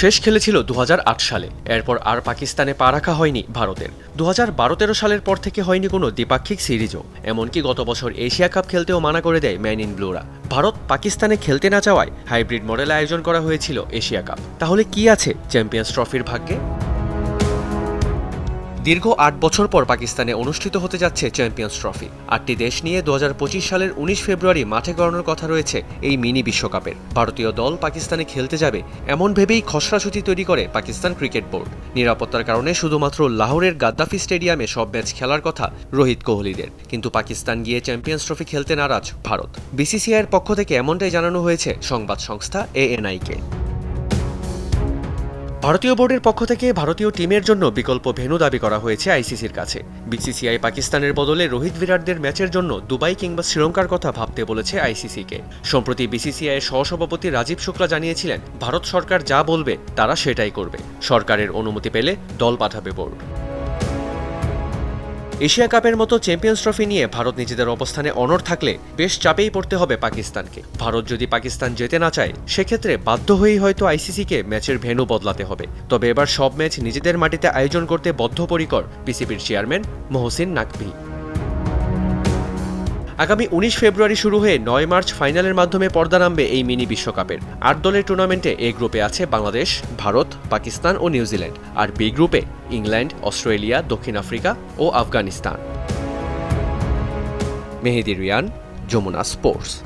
শেষ খেলেছিল দু হাজার আট সালে। এরপর আর পাকিস্তানে পা রাখা হয়নি ভারতের। দু হাজার সালের পর থেকে হয়নি কোনো দ্বিপাক্ষিক সিরিজও। এমনকি গত বছর এশিয়া কাপ খেলতেও মানা করে দেয় ম্যান ইন ব্লুরা। ভারত পাকিস্তানে খেলতে না চাওয়ায় হাইব্রিড মডেল আয়োজন করা হয়েছিল এশিয়া কাপ। তাহলে কি আছে চ্যাম্পিয়ন্স ট্রফির ভাগ্যে? দীর্ঘ আট বছর পর পাকিস্তানে অনুষ্ঠিত হতে যাচ্ছে চ্যাম্পিয়ন্স ট্রফি আটটি দেশ নিয়ে দু হাজার পঁচিশ সালের উনিশ ফেব্রুয়ারি মাঠে গড়ানোর কথা রয়েছে এই মিনি বিশ্বকাপের। ভারতীয় দল পাকিস্তানে খেলতে যাবে এমন ভেবেই খসড়া সূচি তৈরি করে পাকিস্তান ক্রিকেট বোর্ড। নিরাপত্তার কারণে শুধুমাত্র লাহোরের গাদ্দাফি স্টেডিয়ামে সব ম্যাচ খেলার কথা রোহিত কোহলিদের। কিন্তু পাকিস্তান গিয়ে চ্যাম্পিয়ন্স ট্রফি খেলতে নারাজ ভারত। বিসিসিআইয়ের পক্ষ থেকে এমনটাই জানানো হয়েছে সংবাদ সংস্থা এএনআইকে ভারতীয় বোর্ডের পক্ষ থেকে ভারতীয় টিমের জন্য বিকল্প ভেনু দাবি করা হয়েছে আইসিসির কাছে। বিসিসিআই পাকিস্তানের বদলে রোহিত বিরাটদের ম্যাচের জন্য দুবাই কিংবা শ্রীলঙ্কার কথা ভাবতে বলেছে আইসিসিকে। সম্প্রতি বিসিসিআই সহসভাপতি রাজীব শুক্লা জানিয়েছিলেন, ভারত সরকার যা বলবে তারা সেটাই করবে। সরকারের অনুমতি পেলে দল পাঠাবে বোর্ড। এশিয়া কাপের মতো চ্যাম্পিয়ন্স ট্রফি নিয়ে ভারত নিজেদের অবস্থানে অনর থাকলে বেশ চাপেই পড়তে হবে পাকিস্তানকে। ভারত যদি পাকিস্তান যেতে না চায়, সেক্ষেত্রে বাধ্য হয়েই হয়তো আইসিসিকে ম্যাচের ভেন্যু বদলাতে হবে। তবে এবার সব ম্যাচ নিজেদের মাটিতে আয়োজন করতে বদ্ধপরিকর বিসিবির চেয়ারম্যান মোহসিন নাকভি। আগামী উনিশ ফেব্রুয়ারি শুরু হয়ে নয় মার্চ ফাইনালের মাধ্যমে পর্দা নামবে এই মিনি বিশ্বকাপের। আট দলের টুর্নামেন্টে এ গ্রুপে আছে বাংলাদেশ, ভারত, পাকিস্তান ও নিউজিল্যান্ড। আর বি গ্রুপে ইংল্যান্ড, অস্ট্রেলিয়া, দক্ষিণ আফ্রিকা ও আফগানিস্তান। মেহেদি রিয়ান, যমুনা স্পোর্টস।